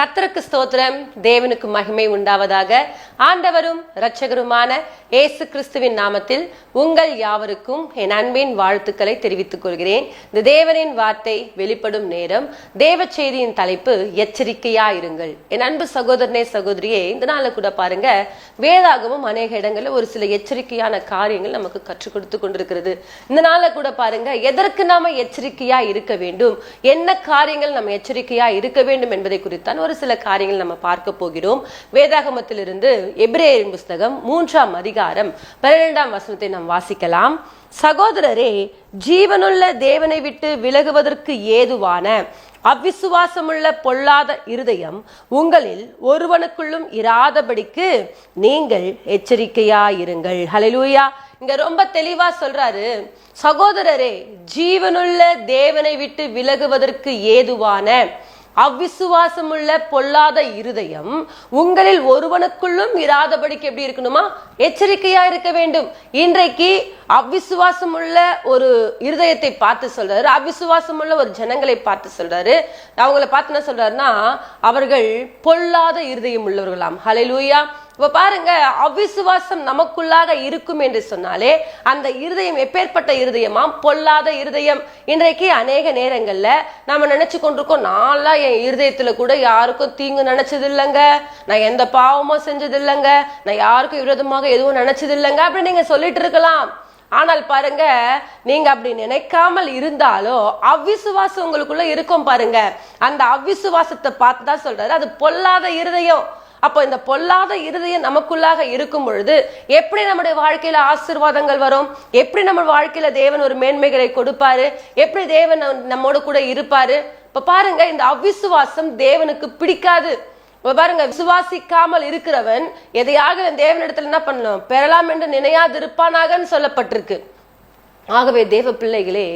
கர்த்தருக்கு ஸ்தோத்திரம். தேவனுக்கு மகிமை உண்டாவதாக. ஆண்டவரும் இரட்சகருமான ஏசு கிறிஸ்துவின் நாமத்தில் உங்கள் யாவருக்கும் என் அன்பின் வாழ்த்துக்களை தெரிவித்துக் கொள்கிறேன். இந்த தேவனின் வார்த்தை வெளிப்படும் நேரம். தேவ செய்தியின் தலைப்பு எச்சரிக்கையா இருங்கள் என் அன்பு சகோதரனே சகோதரியே இந்த நாள்ல கூட பாருங்க வேதாகமும் அநேக இடங்களில் ஒரு சில எச்சரிக்கையான காரியங்கள் நமக்கு கற்றுக் கொடுத்து கொண்டிருக்கிறது. இந்த நாள்ல கூட பாருங்க எதற்கு நாம எச்சரிக்கையா இருக்க வேண்டும்? என்ன காரியங்கள் நம்ம எச்சரிக்கையா இருக்க வேண்டும் என்பதை குறித்தான் ஒரு சில காரியங்கள் நம்ம பார்க்க போகிறோம். வேதாகமத்திலிருந்து எபிரேயரின் புஸ்தகம் மூன்றாம் அதிகாரம் பன்னிரெண்டாம் வசனத்தை நாம் வாசிக்கலாம். சகோதரரே ஜீவனுள்ள தேவனை விட்டு விலகுவதற்கு ஏதுவான அவ்விசுவாசமுள்ள பொல்லாத இருதயம் உங்களில் ஒருவனுக்குள்ளும் இராதபடிக்கு நீங்கள் எச்சரிக்கையாயிருங்கள். ஹalleluya. இங்க ரொம்ப தெளிவா சொல்றாரு சகோதரரே ஜீவனுள்ள தேவனை விட்டு விலகுவதற்கு ஏதுவான அவ்விசுவாசமுள்ள பொல்லாத இருதயம் உங்களில் ஒருவனுக்குள்ளும் இராதபடிக்கு எப்படி இருக்கணுமா? எச்சரிக்கையா இருக்க வேண்டும். இன்றைக்கு அவ்விசுவாசம் உள்ள ஒரு இருதயத்தை பார்த்து சொல்றாரு. அவ்விசுவாசம் உள்ள ஒரு ஜனங்களை பார்த்து சொல்றாரு. அவங்கள பார்த்து என்ன சொல்றாருன்னா அவர்கள் பொல்லாத இருதயம் உள்ளவர்களாம். ஹalleluya இப்ப பாருங்க அவிசுவாசம் நமக்குள்ளாக இருக்கும் என்று சொன்னாலே அந்த இருதயம் எப்பேற்பட்ட இருதயமாம் பொல்லாத இருதயம். இன்றைக்கு அநேக நேரங்கள்ல நம்ம நினைச்சு கொண்டிருக்கோம் நான்லாம் என் இருதயத்துல கூட யாருக்கும் தீங்கு நினைச்சது இல்லைங்க நான் எந்த பாவமும் செஞ்சது இல்லைங்க நான் யாருக்கும் விரோதமாக எதுவும் நினைச்சது இல்லைங்க அப்படின்னு நீங்க சொல்லிட்டு இருக்கலாம். ஆனால் பாருங்க நீங்க அப்படி நினைக்காமல் இருந்தாலும் அவ்விசுவாசம் உங்களுக்குள்ள இருக்கும் பாருங்க. அந்த அவ்விசுவாசத்தை பார்த்து தான் சொல்றாரு. அது பொல்லாத இருதயம். அப்போ இந்த பொல்லாத இருதயம் நமக்குள்ளாக இருக்கும் பொழுது எப்படி நம்முடைய வாழ்க்கையில ஆசீர்வாதங்கள் வரும்? எப்படி நம்ம வாழ்க்கையில தேவன் ஒரு மேன்மைகளை கொடுப்பாரு? எப்படி தேவன் நம்மோடு கூட இருப்பாரு? இப்ப பாருங்க இந்த அவிசுவாசம் தேவனுக்கு பிடிக்காது. இப்ப பாருங்க விசுவாசிக்காமல் இருக்கிறவன் எதையாக தேவனிடத்துல என்ன பண்ணணும் பெறலாம் என்று நினையாதிருப்பானாகன்னு சொல்லப்பட்டிருக்கு. ஆகவே தேவ பிள்ளைகளே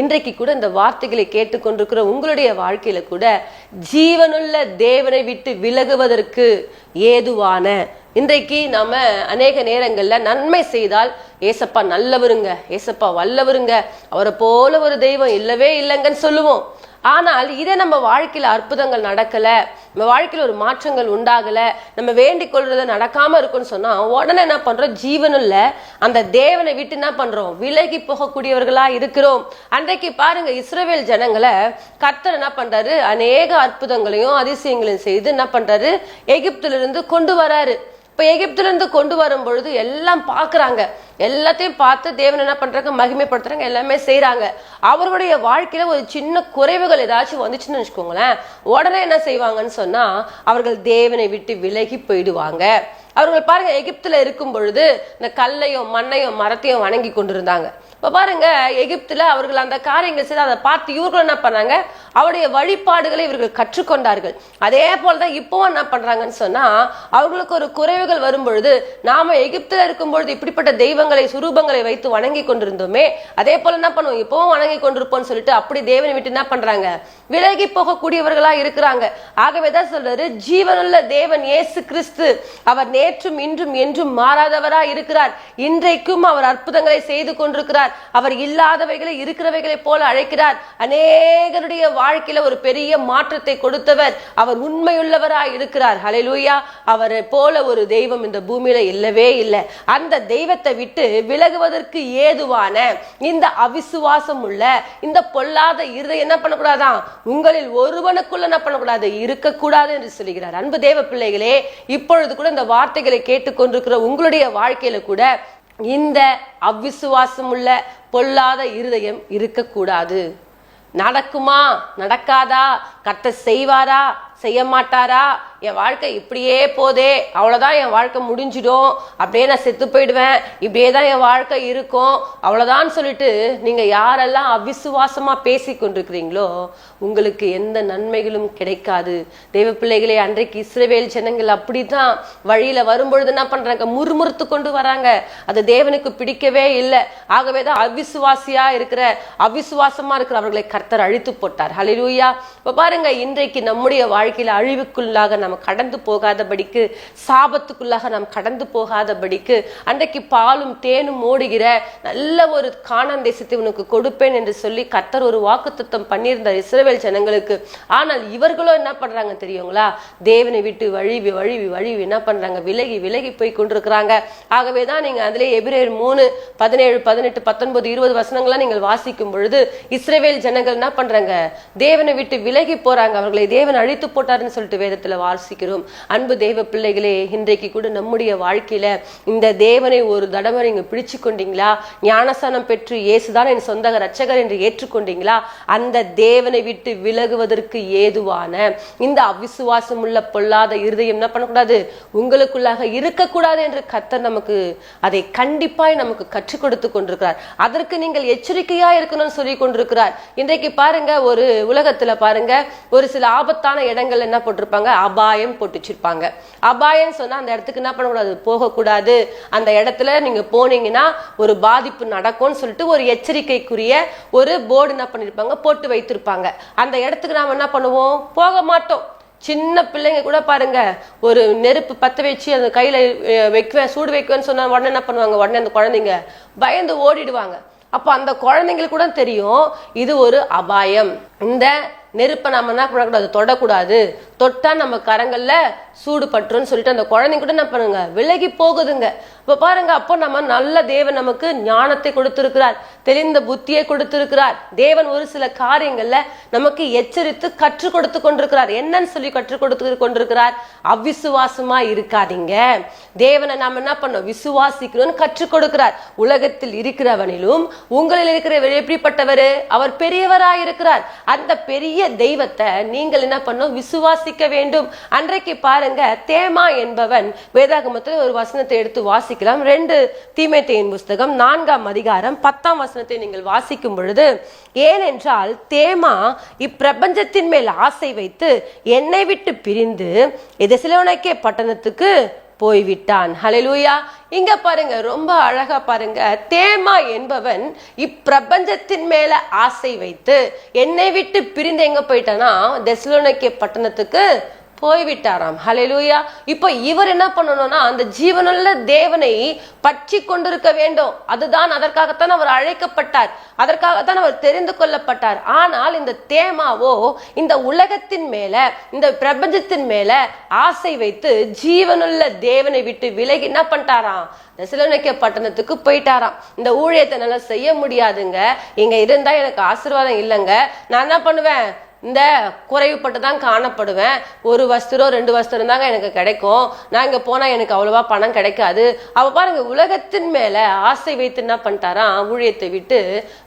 இன்றைக்கு கூட இந்த வார்த்தைகளை கேட்டுக்கொண்டிருக்கிற உங்களுடைய வாழ்க்கையில கூட ஜீவனுள்ள தேவனை விட்டு விலகுவதற்கு ஏதுவான இன்றைக்கு நாம அநேக நேரங்கள்ல நன்மை செய்தால் ஏசப்பா நல்லவருங்க ஏசப்பா வல்லவருங்க அவரை போல ஒரு தெய்வம் இல்லவே இல்லைங்கன்னு சொல்லுவோம். ஆனால் இதே நம்ம வாழ்க்கையில் அற்புதங்கள் நடக்கலை நம்ம வாழ்க்கையில் ஒரு மாற்றங்கள் உண்டாகலை நம்ம வேண்டிக் கொள்றது நடக்காமல் இருக்குன்னு சொன்னால் உடனே என்ன பண்ணுறோம் ஜீவனுள்ள அந்த தேவனை விட்டு என்ன பண்ணுறோம் விலகி போகக்கூடியவர்களாக இருக்கிறோம். அன்றைக்கு பாருங்க இஸ்ரேவேல் ஜனங்களை கர்த்தர் என்ன பண்ணுறாரு அநேக அற்புதங்களையும் அதிசயங்களையும் செய்து என்ன பண்ணுறாரு எகிப்திலிருந்து கொண்டு வராரு. இப்போ எகிப்திலேருந்து கொண்டு வரும் பொழுது எல்லாம் பார்க்குறாங்க. எல்லாத்தையும் பார்த்து தேவன் என்ன பண்ணுறாங்க மகிமைப்படுத்துறாங்க. எல்லாமே செய்கிறாங்க அவர்களுடைய வாழ்க்கையில் ஒரு சின்ன குறைவுகள் ஏதாச்சும் வந்துச்சுன்னு வச்சுக்கோங்களேன். உடனே என்ன செய்வாங்கன்னு சொன்னால் அவர்கள் தேவனை விட்டு விலகி போயிடுவாங்க. அவர்கள் பாருங்க எகிப்துல இருக்கும் பொழுது இந்த கல்லையும் மண்ணையும் மரத்தையும் வணங்கி கொண்டிருந்தாங்க. இப்ப பாருங்க எகிப்துல அவர்கள் அந்த காரியங்கள் செய்து அதை பார்த்து இவர்கள் என்ன பண்ணாங்க? அவருடைய வழிபாடுகளை இவர்கள் கற்றுக்கொண்டார்கள். அதே போலதான் இப்போவும் என்ன பண்றாங்கன்னு சொன்னா அவர்களுக்கு ஒரு குறைவுகள் வரும் பொழுது நாம எகிப்துல இருக்கும் பொழுது இப்படிப்பட்ட தெய்வங்களை சுரூபங்களை வைத்து வணங்கி கொண்டிருந்தோமே அதே போல என்ன பண்ணுவோம்? இப்பவும் வணங்கி கொண்டிருப்போம்னு சொல்லிட்டு அப்படி தேவனை விட்டு என்ன பண்றாங்க? விலகி போகக்கூடியவர்களா இருக்கிறாங்க. ஆகவே தான் சொல்றாரு ஜீவனுள்ள தேவன் இயேசு கிறிஸ்து அவர் நேற்றும் இன்றும் என்றும் மாறாதவரா இருக்கிறார். இன்றைக்கும் அவர் அற்புதங்களை செய்து கொண்டிருக்கிறார். அவர் இல்லாதவைகளை இருக்கிறவைகளை போல அழைக்கிறார். அநேகருடைய வாழ்க்கையில ஒரு பெரிய மாற்றத்தை கொடுத்தவர் அவர் உண்மையுள்ளவரா இருக்கிறார். ஹலெலூயா அவரை போல ஒரு தெய்வம் இந்த பூமியில இல்லவே இல்லை. அந்த தெய்வத்தை விட்டு விலகுவதற்கு ஏதுவான இந்த அவிசுவாசம் உள்ள இந்த பொல்லாத இருதை என்ன பண்ணக்கூடாதான்? உங்களில் ஒருவனுக்குள்ள என்ன பண்ணக்கூடாது இருக்கக்கூடாது என்று சொல்லுகிறார். அன்பு தேவ பிள்ளைகளே இப்பொழுது கூட இந்த வார்த்தைகளை கேட்டுக்கொண்டிருக்கிற உங்களுடைய வாழ்க்கையில கூட இந்த அவ்விசுவாசம் உள்ள பொல்லாத இருதயம் இருக்கக்கூடாது. நடக்குமா? நடக்காதா? கத்த செய்வாரா? செய்ய மாட்டாரா என் வாழ்க்கை இப்படியே போதே அவ்வளோதான் என் வாழ்க்கை முடிஞ்சிடும். அப்படியே நான் செத்து போயிடுவேன். இப்படியே தான் என் வாழ்க்கை இருக்கும். அவ்வளோதான் சொல்லிட்டு நீங்கள் யாரெல்லாம் அவிசுவாசமாக பேசி கொண்டிருக்கிறீங்களோ உங்களுக்கு எந்த நன்மைகளும் கிடைக்காது. தெய்வ பிள்ளைகளே அன்றைக்கு இஸ்ரவேல் ஜனங்கள் அப்படிதான் வழியில் வரும்பொழுது என்ன பண்ணுறாங்க முறுமுறுத்து கொண்டு வராங்க. அது தேவனுக்கு பிடிக்கவே இல்லை. ஆகவே தான் அவிசுவாசியாக இருக்கிற அவிசுவாசமாக இருக்கிற அவர்களை கர்த்தர் அழித்து போட்டார். ஹலிலூயா இப்போ பாரு பாருங்க இன்றைக்கு நம்முடைய வாழ்க்கையில அழிவுக்குள்ளாக நாம் கடந்து போகாதபடிக்கு சாபத்துக்குள்ளாக நாம் கடந்து போகாதபடிக்கு அன்றைக்கு பாலும் தேனும் ஓடுகிற நல்ல ஒரு காணான் தேசத்தை உனக்கு கொடுப்பேன் என்று சொல்லி கத்தர் ஒரு வாக்குத்தத்தம் பண்ணியிருந்தார் இஸ்ரேல் ஜனங்களுக்கு. ஆனால் இவர்களும் என்ன பண்றாங்க தெரியுங்களா? தேவனை விட்டு வழிவி வழிவி வழிவி என்ன பண்றாங்க? விலகி விலகி போய் கொண்டிருக்கிறாங்க. ஆகவே தான் நீங்க அதிலே எபிரேர் மூணு பதினேழு பதினெட்டு பத்தொன்பது இருபது வசனங்கள்லாம் நீங்கள் வாசிக்கும் பொழுது இஸ்ரவேல் ஜனங்கள் என்ன பண்றாங்க? தேவனை விட்டு விலகி போறாங்க. அவர்களை தேவன் அழித்து போட்டாருன்னு சொல்லிட்டு வேதத்துல வாசிக்கிறோம். அன்பு தெய்வ பிள்ளைகளே இன்றைக்கு கூட நம்முடைய வாழ்க்கையில இந்த தேவனை ஒரு தடவை நீங்க பிடிச்சு கொண்டீங்களா ஞானசானம் பெற்று இயேசுதான் என் சொந்தக ரச்சகர் என்று ஏற்றுக்கொண்டீங்களா? அந்த தேவனை விட்டு விலகுவதற்கு ஏதுவான இந்த அவிசுவாசம் உள்ள பொல்லாத இருதயம் என்ன பண்ணக்கூடாது? உங்களுக்குள்ளாக இருக்கக்கூடாது என்று கத்தர் நமக்கு அதை கண்டிப்பாய் நமக்கு கற்றுக் கொடுத்து கொண்டிருக்கிறார். அதற்கு நீங்கள் எச்சரிக்கையா இருக்கணும்னு சொல்லி கொண்டிருக்கிறார். இன்றைக்கு பாருங்க ஒரு உலகத்துல பாருங்க ஒரு சில ஆபத்தான இடங்கள் என்ன போட்டிருப்பாங்க? அபாயம் போட்டு வச்சிருப்பாங்க அபாயம் சொன்னா அந்த இடத்துக்கு என்ன பண்ணக்கூடாது? போகக்கூடாது. அந்த இடத்துல நீங்க போனீங்கன்னா ஒரு பாதிப்பு நடக்கும்னு சொல்லிட்டு ஒரு எச்சரிக்கைக்குரிய ஒரு போர்டு என்ன பண்ணிருப்பாங்க? போட்டு வைத்திருப்பாங்க. அந்த இடத்துக்கு நாம என்ன பண்ணுவோம்? போக மாட்டோம். சின்ன பிள்ளைங்க கூட பாருங்க ஒரு நெருப்பு பத்த வச்சு அந்த கையில வைக்குவேன் சூடு வைக்குவேன்னு சொன்னா உடனே என்ன பண்ணுவாங்க? உடனே அந்த குழந்தைங்க பயந்து ஓடிடுவாங்க. அப்போ அந்த குழந்தைங்களுக்கு கூட தெரியும் இது ஒரு அபாயம். இந்த நெருப்பை நம்ம என்ன பண்ணக்கூடாது? தொடக்கூடாது. தொட்டா நம்ம கரங்கள்ல சூடு பற்றுன்னு சொல்லிட்டு அந்த குழந்தைங்க கூட என்ன பண்ணுங்க? விலகி போகுதுங்க. இப்ப பாருங்க அப்போ நம்ம நல்ல தேவன் நமக்கு ஞானத்தை கொடுத்திருக்கிறார் தெளிந்த புத்தியை கொடுத்திருக்கிறார். தேவன் ஒரு சில காரியங்கள்ல நமக்கு எச்சரித்து கற்றுக் கொடுத்து கொண்டிருக்கிறார். என்னன்னு சொல்லி கற்றுக் கொடுத்து கொண்டிருக்கிறார். அவ்விசுவாசமா இருக்காதீங்க. தேவனை நாம என்ன பண்ணோம்? விசுவாசிக்கணும்னு கற்றுக் கொடுக்கிறார். உலகத்தில் இருக்கிறவனிலும் உங்களில் இருக்கிறவர் எப்படிப்பட்டவர்? அவர் பெரியவராய் இருக்கிறார் அந்த பெரிய தெய்வத்தை நீங்கள் என்ன பண்ணும்? வாசிக்க வேண்டும். அன்றைக்கு பாருங்க தேமா என்பவன் வேதாகமத்தில் ஒரு வசனத்தை எடுத்து வாசிக்கலாம். ரெண்டு தீமைத்தையின் புஸ்தகம் நான்காம் அதிகாரம் பத்தாம் வசனத்தை நீங்கள் வாசிக்கும் பொழுது ஏனென்றால் தேமா இப்பிரபஞ்சத்தின் மேல் ஆசை வைத்து என்னை விட்டு பிரிந்து எதெசலோனிக்கே பட்டணத்துக்கு போய்விட்டான். ஹலெலூயா இங்க பாருங்க ரொம்ப அழகா பாருங்க. தேமா என்பவன் இப்பிரபஞ்சத்தின் மேல ஆசை வைத்து என்னை விட்டு பிரிந்து எங்க போயிட்டானா தெஸ்லோனிக்கே பட்டணத்துக்கு போய்விட்டாராம். ஹலெலூயா இப்போ இவர் என்ன பண்ணணும்னா அந்த ஜீவனுள்ள தேவனை பற்றி கொண்டிருக்க வேண்டும். அதுதான் அதற்காகத்தான் அவர் அழைக்கப்பட்டார். அதற்காகத்தான் அவர் தெரிந்து கொள்ளப்பட்டார். ஆனால் இந்த தேமாவோ இந்த உலகத்தின் மேல இந்த பிரபஞ்சத்தின் மேல ஆசை வைத்து ஜீவனுள்ள தேவனை விட்டு விலகி என்ன பண்ணிட்டாராம்? தெசலோனிக்கே பட்டணத்துக்கு போயிட்டாராம். இந்த ஊழியத்தை நல்லா செய்ய முடியாதுங்க. இங்க இருந்தா எனக்கு ஆசீர்வாதம் இல்லைங்க. நான் என்ன பண்ணுவேன்? இந்த குறைவுப்பட்டு தான் காணப்படுவேன். ஒரு வஸ்திரம் ரெண்டு வஸ்திரம் தாங்க எனக்கு கிடைக்கும். நான் இங்கே போனா எனக்கு அவ்வளவா பணம் கிடைக்காது. அவ பாருங்க உலகத்தின் மேல ஆசை வைத்து என்ன பண்ணிட்டாராம் ஊழியத்தை விட்டு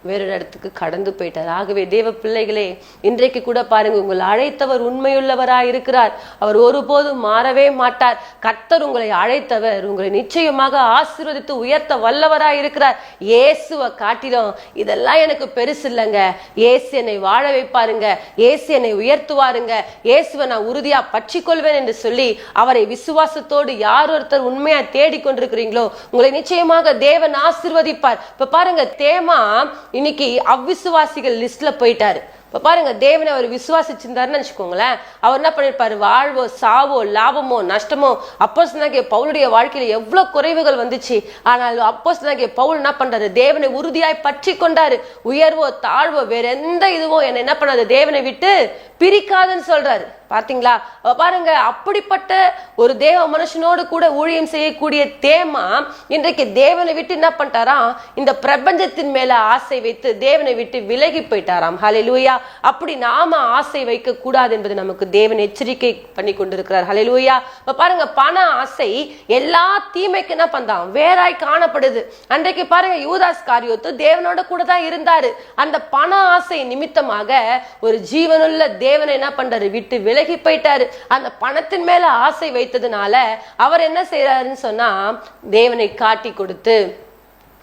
வேறொரு இடத்துக்கு கடந்து போயிட்டார். ஆகவே தேவ பிள்ளைகளே இன்றைக்கு கூட பாருங்க உங்களை அழைத்தவர் உண்மையுள்ளவராக இருக்கிறார். அவர் ஒருபோதும் மாறவே மாட்டார். கத்தர் உங்களை அழைத்தவர் உங்களை நிச்சயமாக ஆசீர்வதித்து உயர்த்த வல்லவராக இருக்கிறார். இயேசுவை காட்டிலும் இதெல்லாம் எனக்கு பெருசு இல்லைங்க இயேசு என்னை வாழ வைப்பாருங்க. இயேசு என்னை உயர்த்துவாருங்க. இயேசுவை நான் உறுதியா பற்றி கொள்வேன் என்று சொல்லி அவரை விசுவாசத்தோடு யார் ஒருத்தர் உண்மையா தேடி கொண்டிருக்கிறீங்களோ உங்களை நிச்சயமாக தேவன் ஆசிர்வதிப்பார். இப்ப பாருங்க தேமா இன்னைக்கு அவ்விசுவாசிகள் லிஸ்ட்ல போயிட்டாரு. இப்போ பாருங்க தேவனை அவர் விசுவாசிச்சிருந்தாருன்னு வச்சுக்கோங்களேன் அவர் என்ன பண்ணிருப்பாரு? வாழ்வோ சாவோ லாபமோ நஷ்டமோ அப்போ பவுலுடைய வாழ்க்கையில எவ்வளவு குறைவுகள் வந்துச்சு. ஆனால் அப்போ பவுல் என்ன பண்றாரு? தேவனை உறுதியாய் பற்றி கொண்டாரு. உயர்வோ தாழ்வோ வேற எந்த இதுவோ என்ன என்ன பண்ணாது? தேவனை விட்டு பிரிக்காதுன்னு சொல்றாரு. பார்த்தீங்களா? பாருங்க அப்படிப்பட்ட ஒரு தேவ மனுஷனோடு கூட ஊழியம் செய்யக்கூடிய தேமா இன்றைக்கு தேவனை விட்டு என்ன பண்ணிட்டாராம்? இந்த பிரபஞ்சத்தின் மேல ஆசை வைத்து தேவனை விட்டு விலகி போயிட்டாராம். ஹalleluya. அப்படி நாம ஆசை வைக்க கூடாது என்பது நமக்கு தேவன் எச்சரிக்கை பண்ணி கொண்டிருக்கிறார். ஹalleluya. இப்ப பாருங்க பண ஆசை எல்லா தீமைக்கு என்ன பண்றான் வேறாய் காணப்படுது. அன்றைக்கு பாருங்க யூதாஸ் காரியோத்து தேவனோட கூட தான் இருந்தாரு. அந்த பண ஆசை நிமித்தமாக ஒரு ஜீவனுள்ள தேவனை என்ன பண்றாரு? விட்டு விலகி போயிட்டாரு. அந்த பணத்தின் மேல ஆசை வைத்ததுனால அவர் என்ன செய்யறாருன்னு சொன்னா தேவனை காட்டி கொடுத்து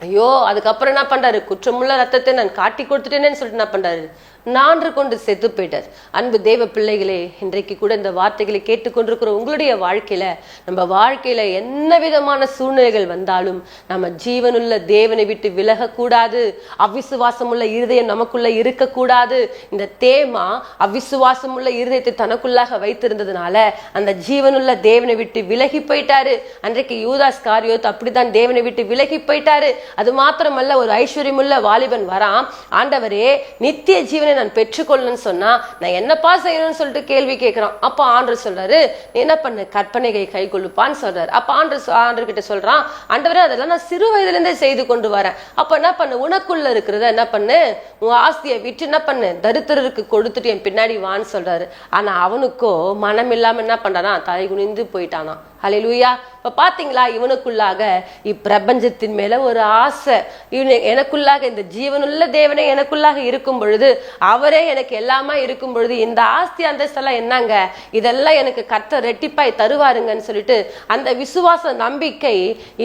ஐயோ அதுக்கப்புறம் என்ன பண்றாரு? குற்றமுள்ள ரத்தத்தை நான் காட்டி கொடுத்துட்டேனேன்னு சொல்லிட்டு என்ன பண்றாரு? நான்று கொண்டு செத்து போயிட்டார். அன்பு தேவ பிள்ளைகளே இன்றைக்கு கூட இந்த வார்த்தைகளை கேட்டுக்கொண்டிருக்கிற உங்களுடைய வாழ்க்கையில நம்ம வாழ்க்கையில என்ன விதமான சூழ்நிலைகள் வந்தாலும் நம்ம ஜீவனுள்ள தேவனை விட்டு விலகக்கூடாது அவிசுவாசம் உள்ள இருதயம் நமக்குள்ள இருக்கக்கூடாது. இந்த தேமா அவிசுவாசம் உள்ள இருதயத்தை தனக்குள்ளாக வைத்திருந்ததுனால அந்த ஜீவனுள்ள தேவனை விட்டு விலகி போயிட்டாரு. அன்றைக்கு யூதாஸ் காரியோத் அப்படித்தான் தேவனை விட்டு விலகி போயிட்டாரு. அது மாத்திரமல்ல ஒரு ஐஸ்வர்யமுள்ள வாலிபன் வரான் ஆண்டவரே நித்திய ஜீவனை நான் பெற்றுக்கொள்ளணும்னு சொன்னா நான் என்னப்பா செய்யணும்னு சொல்லிட்டு கேள்வி கேட்கிறான் அப்ப ஆண்டர் சொல்றாரு நீ என்ன பண்ணு? கற்பனைகை கை கொள்ளுப்பான்னு சொல்றாரு. அப்ப ஆண்டர் சொ- ஆண்டர் கிட்ட சொல்றான் ஆண்டவரே அதெல்லாம் நான் சிறு வயதுல இருந்தே செய்து கொண்டு வரேன். அப்ப என்ன பண்ணு? உனக்குள்ள இருக்கிறத என்ன பண்ணு? உன் ஆஸ்தியை விட்டு என்ன பண்ணு? தரித்திரருக்கு கொடுத்துட்டு என் பின்னாடி வான்னு சொல்றாரு. ஆனா அவனுக்கோ மனம் இல்லாம என்ன பண்றானா? தலை குனிந்து போயிட்டானா ஹalleluya. இப்போ பார்த்தீங்களா இவனுக்குள்ளாக இப்பிரபஞ்சத்தின் மேல ஒரு ஆசை. இவனு எனக்குள்ளாக இந்த ஜீவனுள்ள தேவனே எனக்குள்ளாக இருக்கும் பொழுது அவரே எனக்கு எல்லாமா இருக்கும் பொழுது இந்த ஆஸ்தி அந்தஸ்தெல்லாம் என்னங்க? இதெல்லாம் எனக்கு கத்த ரெட்டிப்பாய் தருவாருங்கன்னு சொல்லிட்டு அந்த விசுவாச நம்பிக்கை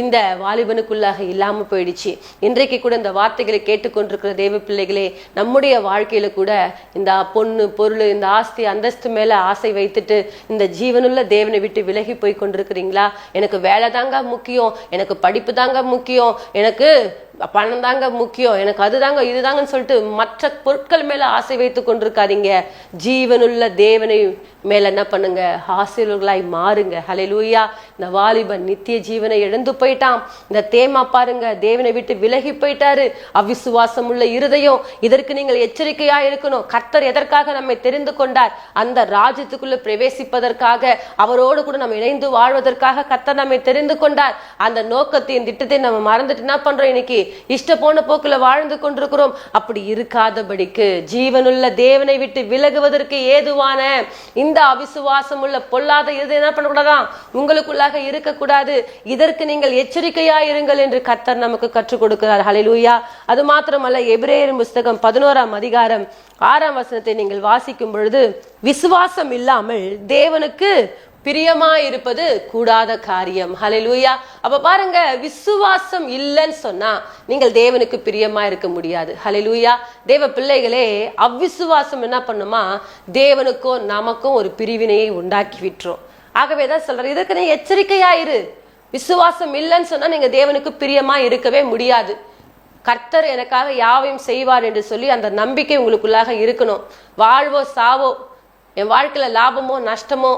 இந்த வாலிபனுக்குள்ளாக இல்லாமல் போயிடுச்சு. இன்றைக்கு கூட இந்த வார்த்தைகளை கேட்டுக்கொண்டிருக்கிற தேவ பிள்ளைகளே நம்முடைய வாழ்க்கையில கூட இந்த பொண்ணு பொருள் இந்த ஆஸ்தி அந்தஸ்து மேல ஆசை வைத்துட்டு இந்த ஜீவனுள்ள தேவனை விட்டு விலகி போய் இருக்கிறீங்களா? எனக்கு வேலை தாங்க முக்கியம். எனக்கு படிப்பு தாங்க முக்கியம். எனக்கு பணம் தாங்க முக்கியம். எனக்கு அதுதாங்க இதுதாங்கன்னு சொல்லிட்டு மற்ற பொருட்கள் மேல ஆசை வைத்து கொண்டிருக்காதீங்க. ஜீவனுள்ள தேவனை மேல என்ன பண்ணுங்க? ஆசிரியர்களாய் மாறுங்க. ஹலெலூயா இந்த வாலிபன் நித்திய ஜீவனை இழந்து போயிட்டான். இந்த தேமா பாருங்க தேவனை விட்டு விலகி போயிட்டாரு. அவிசுவாசம் உள்ள இருதயம் இதற்கு நீங்கள் எச்சரிக்கையா இருக்கணும். கர்த்தர் எதற்காக நம்மை தெரிந்து கொண்டார்? அந்த ராஜ்யத்துக்குள்ள பிரவேசிப்பதற்காக அவரோடு கூட நம்ம இணைந்து வாழ்வதற்காக கர்த்தர் நம்மை தெரிந்து கொண்டார். அந்த நோக்கத்தையும் திட்டத்தையும் நம்ம மறந்துட்டு என்ன பண்றோம் இன்னைக்கு? இஷ்ட போன போக்குல வாழ்ந்து கொண்டிருக்கிறோம். அப்படி இருக்காதபடிக்கு ஜீவனுள்ள தேவனை விட்டு விலகுவதற்கு ஏதுவான இந்த அவிசுவாசம் உள்ள பொல்லாத இது என்ன பண்ணக்கூடாதான் உங்களுக்குள்ளாக இருக்கக்கூடாது. இதற்கு நீங்கள் எச்சரிக்கையா இருங்கள் என்று கத்தர் நமக்கு கற்றுக் கொடுக்கிறார். ஹலிலூயா அது மாத்திரமல்ல எபிரேயர் புஸ்தகம் பதினோராம் அதிகாரம் ஆறாம் வசனத்தை நீங்கள் வாசிக்கும் பொழுது விசுவாசம் இல்லாமல் தேவனுக்கு பிரியமா இருப்பது கூடாத காரியம். ஹலெலூயா அப்ப பாருங்க விசுவாசம் இல்லைன்னு சொன்னா நீங்கள் தேவனுக்கு பிரியமா இருக்க முடியாது. ஹலெலூயா தேவ பிள்ளைகளே அவ்விசுவாசம் என்ன பண்ணுமா? தேவனுக்கும் நமக்கும் ஒரு பிரிவினையை உண்டாக்கி விட்டுரும். ஆகவே தான் சொல்றேன் இதற்கு நீ எச்சரிக்கையா இரு விசுவாசம் இல்லைன்னு சொன்னா நீங்க தேவனுக்கு பிரியமா இருக்கவே முடியாது. கர்த்தர் எனக்காக யாவையும் செய்வார் என்று சொல்லி அந்த நம்பிக்கை உங்களுக்குள்ளாக இருக்கணும். வாழ்வோ சாவோ என் வாழ்க்கையில் லாபமோ நஷ்டமோ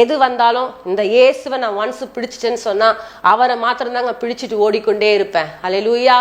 எது வந்தாலும் இந்த இயேசுவை நான் ஒன்ஸ் பிடிச்சிட்டேன்னு சொன்னால் அவரை மாத்திரம்தாங்க பிடிச்சிட்டு ஓடிக்கொண்டே இருப்பேன். அலை லூயா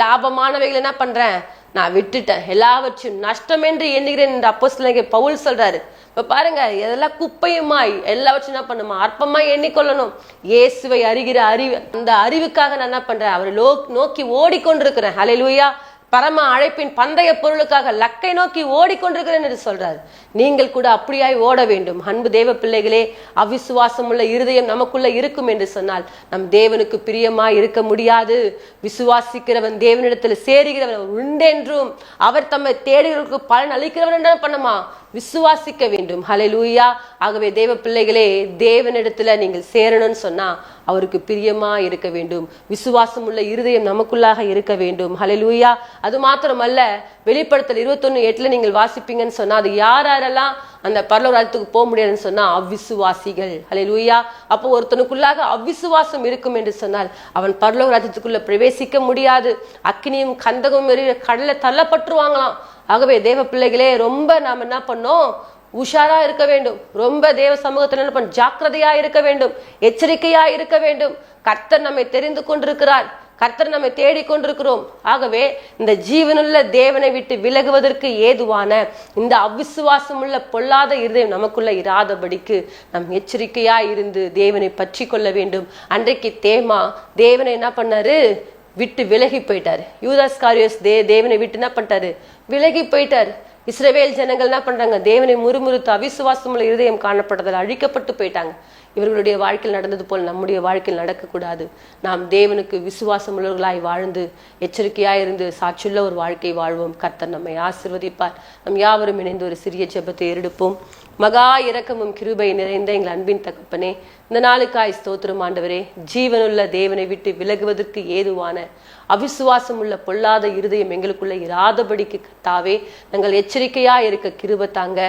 லாபமானவைகள் என்ன பண்ணுறேன் நான் விட்டுட்டேன். எல்லாவற்றையும் நஷ்டம் என்று எண்ணுகிறேன் என்று அப்போஸ்தலனாகிய பவுல் சொல்கிறாரு இப்போ பாருங்க எதெல்லாம் குப்பையுமாய் எல்லாவற்றையும் என்ன பண்ணுமா? அற்பமாக எண்ணிக்கொள்ளணும். இயேசுவை அறிகிற அறிவு அந்த அறிவுக்காக நான் என்ன பண்ணுறேன் அவரை லோ நோக்கி ஓடிக்கொண்டிருக்கிறேன். ஹalleluya பரம அழைப்பின் பந்தய பொருளுக்காக லக்கை நோக்கி ஓடிக்கொண்டிருக்கிறேன் என்று சொல்றாரு. நீங்கள் கூட அப்படியாய் ஓட வேண்டும். அன்பு தேவ பிள்ளைகளே அவிசுவாசம் உள்ள இருதயம் நமக்குள்ள இருக்கும் என்று சொன்னால் நம் தேவனுக்கு பிரியமாய் இருக்க முடியாது. விசுவாசிக்கிறவன் தேவனிடத்தில் சேருகிறவன் உண்டென்றும் அவர் தம்மை தேடுகிறவர்களுக்கு பலன் அளிக்கிறவன் என்ன பண்ணுமா? விசுவாசிக்க வேண்டும். ஹalleluya ஆகவே தேவ பிள்ளைகளே தேவனிடத்துல நீங்கள் சேரணும்னு சொன்னா அவருக்கு பிரியமா இருக்க வேண்டும். விசுவாசம் உள்ள இருதயம் நமக்குள்ளாக இருக்க வேண்டும். ஹலலூயா அது மாத்திரமல்ல வெளிப்படுத்தல் இருபத்தொன்னு எட்டுல நீங்கள் வாசிப்பீங்கன்னு சொன்னா அது யார் யாரெல்லாம் அந்த பரலோராஜத்துக்கு போக முடியாதுன்னு சொன்னா அவ்விசுவாசிகள் ஹalleluya அப்போ ஒருத்தனுக்குள்ளாக அவ்விசுவாசம் இருக்கும் என்று சொன்னால் அவன் பரலோகராஜத்துக்குள்ள பிரவேசிக்க முடியாது. அக்னியும் கந்தகம் கடலை கடல்ல தள்ளப்பட்டுருவாங்களாம். ஆகவே தேவ பிள்ளைகளே ரொம்ப நாம் என்ன பண்ணோம்? உஷாரா இருக்க வேண்டும். ரொம்ப தேவ சமூகத்தில் ஜாக்கிரதையா இருக்க வேண்டும். எச்சரிக்கையா இருக்க வேண்டும். கர்த்தர் நம்மை தெரிந்து கொண்டிருக்கிறார். கர்த்தர் நம்மை தேடிக்கொண்டிருக்கிறோம் ஆகவே இந்த ஜீவனுள்ள தேவனை விட்டு விலகுவதற்கு ஏதுவான இந்த அவிசுவாசம் உள்ள பொல்லாத இருதயம் நமக்குள்ள இராதபடிக்கு நம் எச்சரிக்கையா இருந்து தேவனை பற்றி கொள்ள வேண்டும். அன்றைக்கு தேமா தேவனை என்ன பண்ணாரு? விட்டு விலகி போயிட்டாரு. யூதாஸ் காரியோஸ் தே தேவனை விட்டு என்ன பண்ணிட்டாரு? விலகி போயிட்டாரு. இஸ்ரவேல் ஜனங்கள் என்ன பண்றாங்க? தேவனை முறுமுறுத்து அவிசுவாசமுள்ள இருதயம் காணப்பட்டதால் அழிக்கப்பட்டு போயிட்டாங்க. இவர்களுடைய வாழ்க்கையில் நடந்தது போல் நம்முடைய வாழ்க்கையில் நடக்கக்கூடாது. நாம் தேவனுக்கு விசுவாசம் உள்ளவர்களாய் வாழ்ந்து எச்சரிக்கையாய் இருந்து சாட்சியுள்ள ஒரு வாழ்க்கை வாழ்வோம். கர்த்தர் நம்மை ஆசிர்வதிப்பார். நம் யாவரும் இணைந்து ஒரு சிறிய ஜெபத்தை எடுப்போம் மகா இரக்கமும் கிருபை நிறைந்த எங்கள் அன்பின் தகப்பனே இந்த நாளுக்காய் ஸ்தோத்திரம் ஆண்டவரே. ஜீவனுள்ள தேவனை விட்டு விலகுவதற்கு ஏதுவான அவிசுவாசம் உள்ள பொல்லாத இருதயம் எங்களுக்குள்ள இராதபடிக்கு கத்தாவே நாங்கள் எச்சரிக்கையா இருக்க கிருப தாங்க.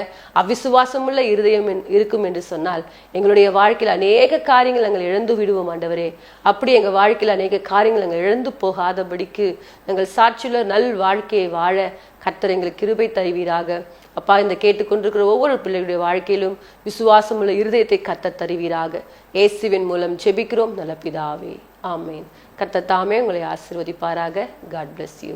அவிசுவாசம் உள்ள இருதயம் இருக்கும் என்று சொன்னால் எங்களுடைய வாழ்க்கையில் அநேக காரியங்கள் நாங்கள் இழந்து விடுவோம் ஆண்டவரே. அப்படி எங்கள் வாழ்க்கையில் அநேக காரியங்கள் நாங்கள் இழந்து போகாதபடிக்கு நாங்கள் சாட்சியுள்ள நல் வாழ்க்கையை வாழ கர்த்தர் எங்களுக்கு கிருபை தருவீராக. அப்பா இந்த கேட்டுக்கொண்டிருக்கிற ஒவ்வொரு பிள்ளைகளுடைய வாழ்க்கையிலும் விசுவாசம் உள்ள இருதயத்தை கத்த தருவீராக. இயேசுவின் மூலம் ஜெபிக்கிறோம் நல்ல பிதாவே. ஆமேன். கத்த தாமே உங்களை ஆசிர்வதிப்பாராக. God bless you